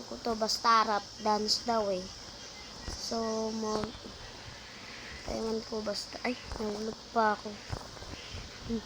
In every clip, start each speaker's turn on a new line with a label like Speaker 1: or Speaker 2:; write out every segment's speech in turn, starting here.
Speaker 1: Ewan ko to, basta rap dance daw eh. So, mag... Ewan ko basta... Ay, nahulog pa ako. Hmm.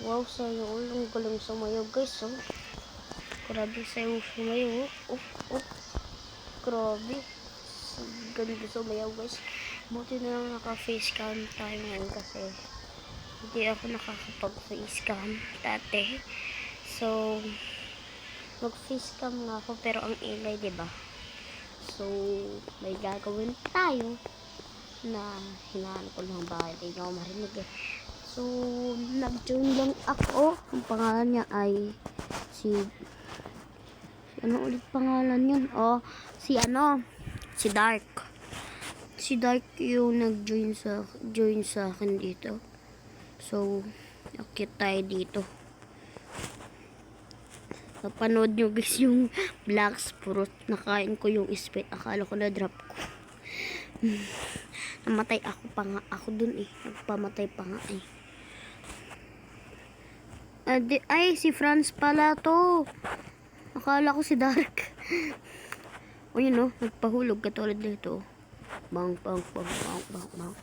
Speaker 1: Wow, sa'yo. Ang galing sumayaw, guys, oh. Grabe sa'yo sumayaw, oh. Oh, oh. Grabe. Ganda sumayaw, guys. Buti na lang naka-face cam tayo ngayon kasi hindi ako nakakapag-face cam dati. So, mag-face cam nga ako pero ang ingay, 'di ba? So, may gagawin tayo na hinaan ko lang ba hindi ako marinig eh. So, nag-join lang ako. Ang pangalan niya ay si ano ulit pangalan yun? Oh, si ano? Si Dark. Si Dark yung nag-join sa join sa akin dito. So, akit tayo dito. Napanood nyo guys yung blacks puro nakain ko yung spit. Akala ko na drop ko. Hmm. Namatay ako pa nga. Ako dun eh. Nagpamatay pa nga eh. Ah, di- ay, si Franz pala to. Akala ko si Dark. o yun no, nagpahulog katulad nito. Bang, bang, bang, bang, bang, bang.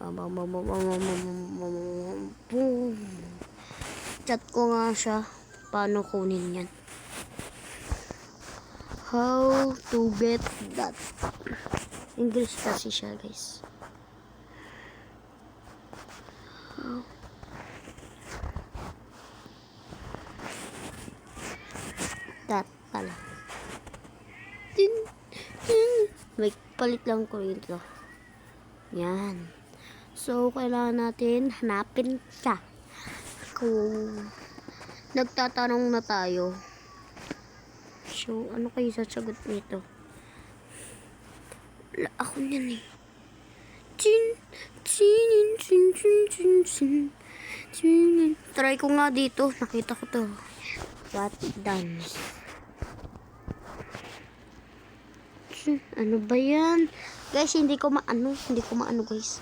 Speaker 1: Bang, bang, bang, bang, bang, bang, bang, bang, bang, bang, boom. Chat ko nga siya. Paano kunin yan? How to get that? English kasi siya, guys. How? That pala. Tin, tin. May palit lang ko ito. Yan. So, kailangan natin hanapin siya. Kung nagtatanong na tayo. So, ano kayo sasagot nito? Wala ako niyan eh. Chin, chin, chin, chin, chin, chin, chin. Try ko nga dito. Nakita ko to. What dance? Ano ba yan? Guys, hindi ko maano. Hindi ko maano guys.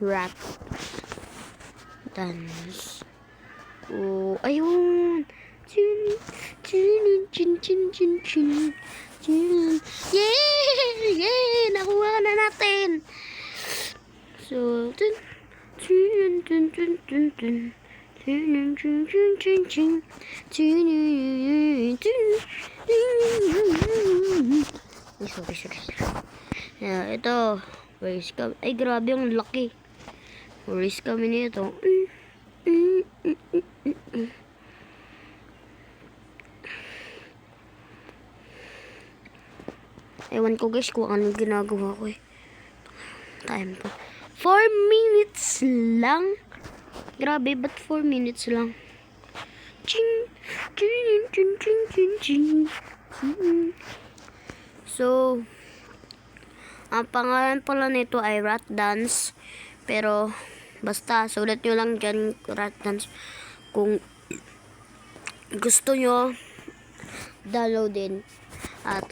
Speaker 1: Rat. Dance. Oh, ayun. Chin, chin, chin, chin, chin, chin, chin. Yay! Yay! Nakuha na natin. So, chin, dun, dun, dun. Chin, chin, chin, chin, chin. Chin, chin, chin. Ay, sorry, sorry. Yeah, ito. Race kami. Ay, grabe ang laki. Race kami nito. Mm, Ewan ko guys kung anong ginagawa ko eh. Time pa. 4 minutes lang. Grabe, ba't 4 minutes lang? Ching, ching, ching, ching, ching, ching. ching. So, ang pangalan pala nito ay Rat Dance. Pero, basta, sulat nyo lang dyan, Rat Dance. Kung gusto nyo, downloadin. At,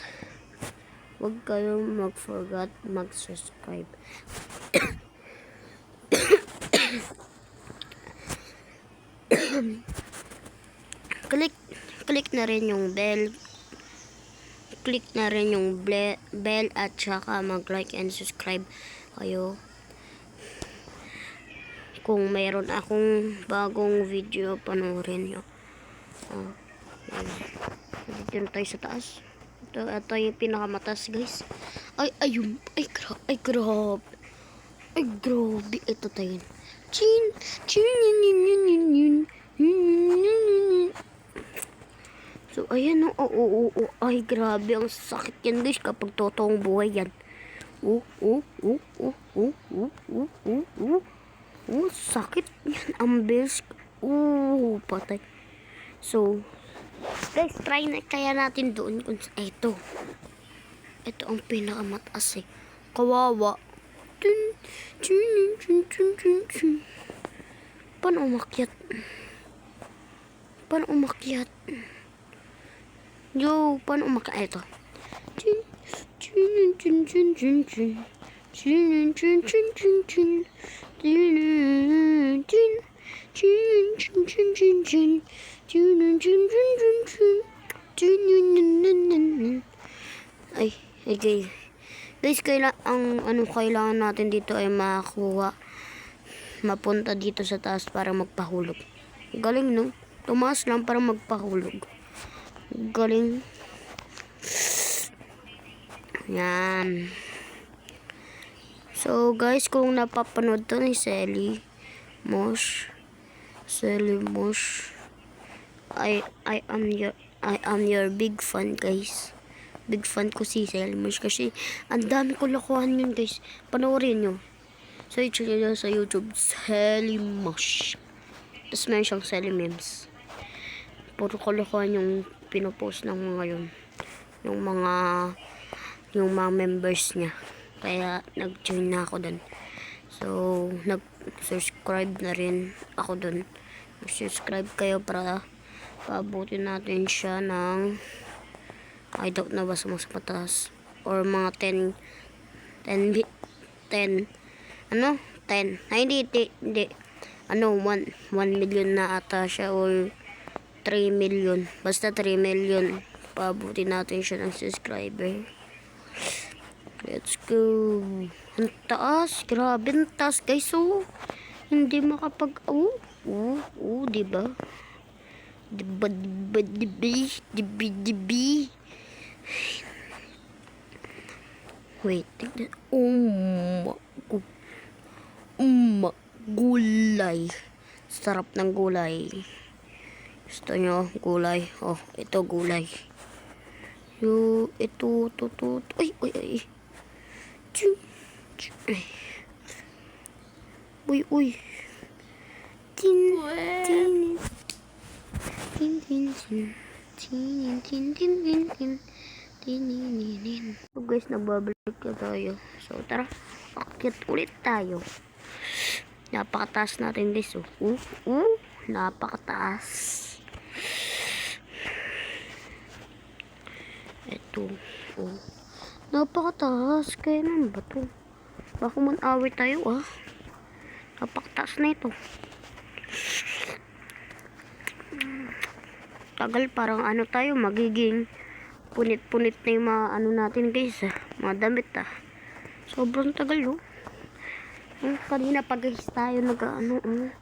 Speaker 1: huwag kayong mag-forget mag-subscribe. click, click na rin yung bell. Click na rin yung bell at saka mag-like and subscribe kayo. Kung mayroon akong bagong video, panoorin nyo. Oh. Dito na tayo sa taas. Ito, ito yung pinakamataas, guys. Ay, ayun. Ay, gra ay, grabe. Ay, grabe. Ito tayo. Chin, chin, yun, yun, yun, yun, yun. So, ayan. Oh, oh, oh, oh. Ay, grabe. Ang sakit yan, guys, kapag totoong buhay yan. Oh, oh, oh, oh, oh, oh, oh, oh, oh. Oh, sakit yan. Ang. Oh, patay. So, guys, try na kaya natin doon kung sa ito. Ito ang pinakamataas eh. Kawawa. Tun, tun, tun, tun, tun, tun. Paano umakyat? Paano umakyat? Yo, paano umakyat? Ito. Tun, tun, tun, tun, tun, tun. Tun, tun, tun, tun, tun. Tun, ay, ay guys. Guys, kaila ang ano kailangan natin dito ay makakuha mapunta dito sa taas para magpahulog. Galing no? Tumaas lang para magpahulog. Galing. Yan. So, guys, kung napapanood to ni Sally Mosh, Sally Mosh, I, I am your, I am your big fan, guys. Big fan ko si Sally Mosh kasi ang dami ko lakuhan yun, guys. Panoorin nyo. So, i-check nyo sa YouTube, Sally Mosh. Tapos meron siyang Sally Memes. Puro kalokohan yung pinopost ng mga yun. Yung mga yung mga members niya. Kaya nag-join na ako doon. So, nag-subscribe na rin ako doon. Subscribe kayo para paabutin natin siya ng I don't know ba sa mas mataas or mga 10 10 bi- 10 ano 10 ay hindi hindi, hindi. ano 1 1 million na ata siya or 3 million basta 3 million paabutin natin siya ng subscriber Let's go. Ang taas. Grabe, ang taas guys. So, hindi makapag... Oh, oh, oh, diba? Diba, diba, diba, diba, diba. Wait, tignan. Um, um, gulay. Sarap ng gulay. Gusto nyo gulay? Oh, ito gulay. Yo, ito, ito. ito. Ay, ay, ay. Uy, uy. Tin, tin, tin, tin. Tin, tin, tin, tin, tin. Tin, tin, tin, tin. So guys, nagbabalik na tayo. So tara, akit ulit tayo. Napakataas natin guys. Oh, uh, uh, napakataas. Ito. Oh. Napakataas. Kaya naman ba to? Baka man awit tayo ah. Napakataas na ito. Tagal parang ano tayo magiging punit-punit na yung mga ano natin guys ah. Mga damit ah. Sobrang tagal oh. Eh, kanina pa guys tayo nag ano oh.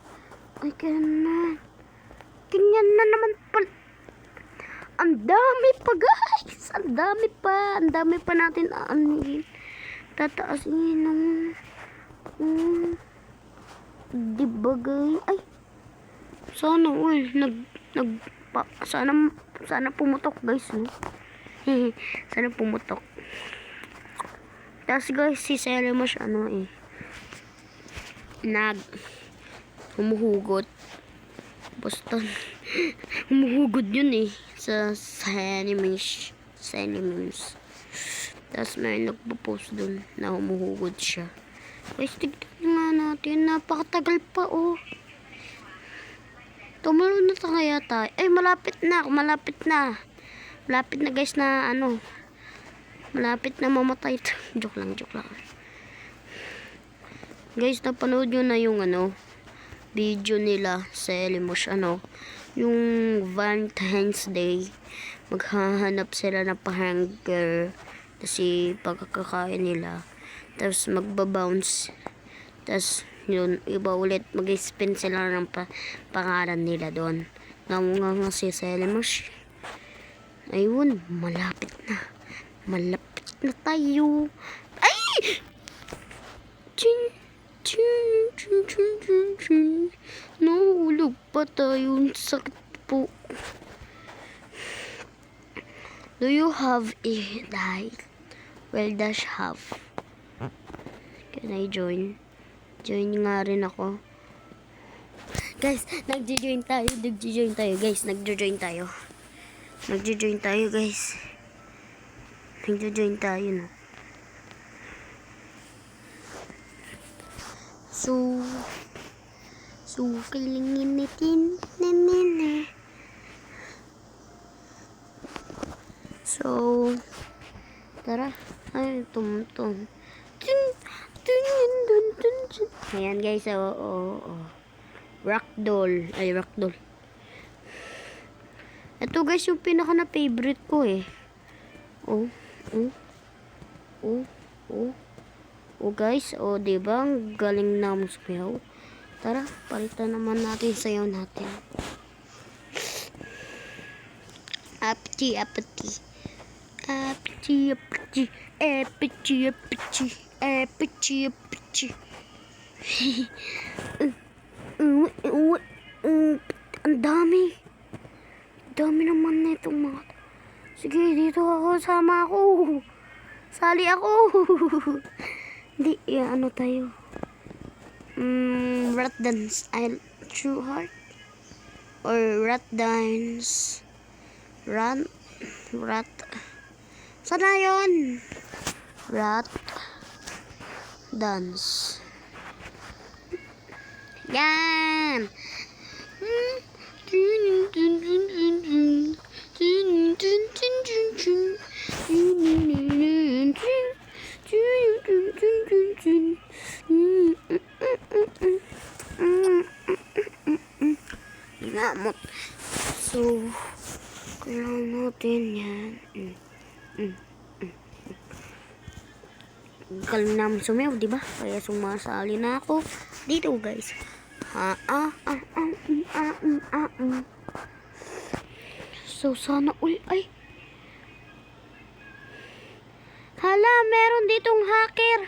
Speaker 1: Ay kaya na. Ganyan na naman pala. Ang dami pa guys. Ang dami pa. Ang dami pa natin aanin. Tataasin ng... Um, diba guys? Ay. Sana uy. Nag... nag pa, sana sana pumutok guys. No? sana pumutok. Tapos guys si Sarah mas ano eh. Nag humuhugot. Basta humuhugot yun eh sa sa animes sa animes tapos may nagpo-post dun na humuhugot siya. Guys tignan nga natin napakatagal pa oh. Tumulo na kaya tayo. Ay malapit na malapit na. Malapit na guys na ano. Malapit na mamatay joke lang joke lang. Guys napanood nyo na yung ano video nila sa Elimos ano yung Valentine's Day maghahanap sila ng pahanger kasi pagkakakain nila. Tapos magbabounce. Tapos yun iba ulit mag-spin sila ng pa pangalan nila doon. Namunga nga si Elimos ayun malapit na. Malapit na tayo. Ay! Chin, chin, chin, chin, chin, chin. Nahulog pa tayo. Sakit po. Do you have a die? Well, dash have. Can I join? Join nga rin ako. Guys, nagjo-join tayo. Nagjo-join tayo, guys. Nagjo-join tayo. Nagjo-join tayo, guys. Nagjo-join tayo, no. So, so, kailingin natin na na So, tara. Ay, tumtum. Tin, tin, tin, tin, tin. Ayan guys, oo, oo, oo. Rockdoll. Ay, rockdoll. Ito guys, yung pinaka na favorite ko eh. Oh, oh. Oh, oh. Oh guys, oh 'di ba? Ang galing na mo sumayaw. Tara, palitan naman natin sayaw natin. Apti, apti. Apti, apti. Apti, apti. Apti, apti. Ang dami. Dami naman na itong mga... Sige, dito ako. Sama ako. Sali ako. Hindi, eh, ano tayo? Mm, rat dance. I, true heart? Or rat dance? Rat? Rat? Sana yun? Rat? Dance. Yan! Ngamot. So, kailangan natin yan. Mm, mm, mm. Galing namin sumayaw, di ba? Kaya sumasali na ako dito, guys. Ah, ah, ah, ah, ah, mm, ah, mm. So, sana ul... Ay! Hala, meron ditong hacker.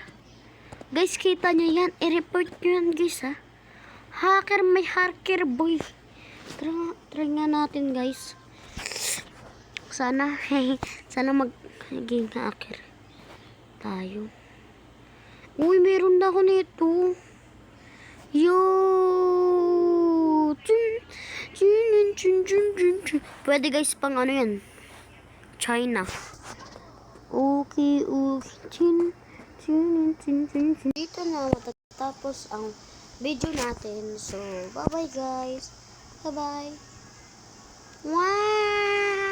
Speaker 1: Guys, kita nyo yan. I-report nyo yan, guys, ha. Hacker, may hacker, boy. Try, try nga natin, guys. Sana, sana mag maging hacker tayo. Uy, meron na ako nito. Yo! Pwede guys pang ano yan? China. Okay, okay. Chun, chun, chun, chun, chun. Dito na matatapos ang video natin. So, bye-bye guys. Bye-bye. Wow!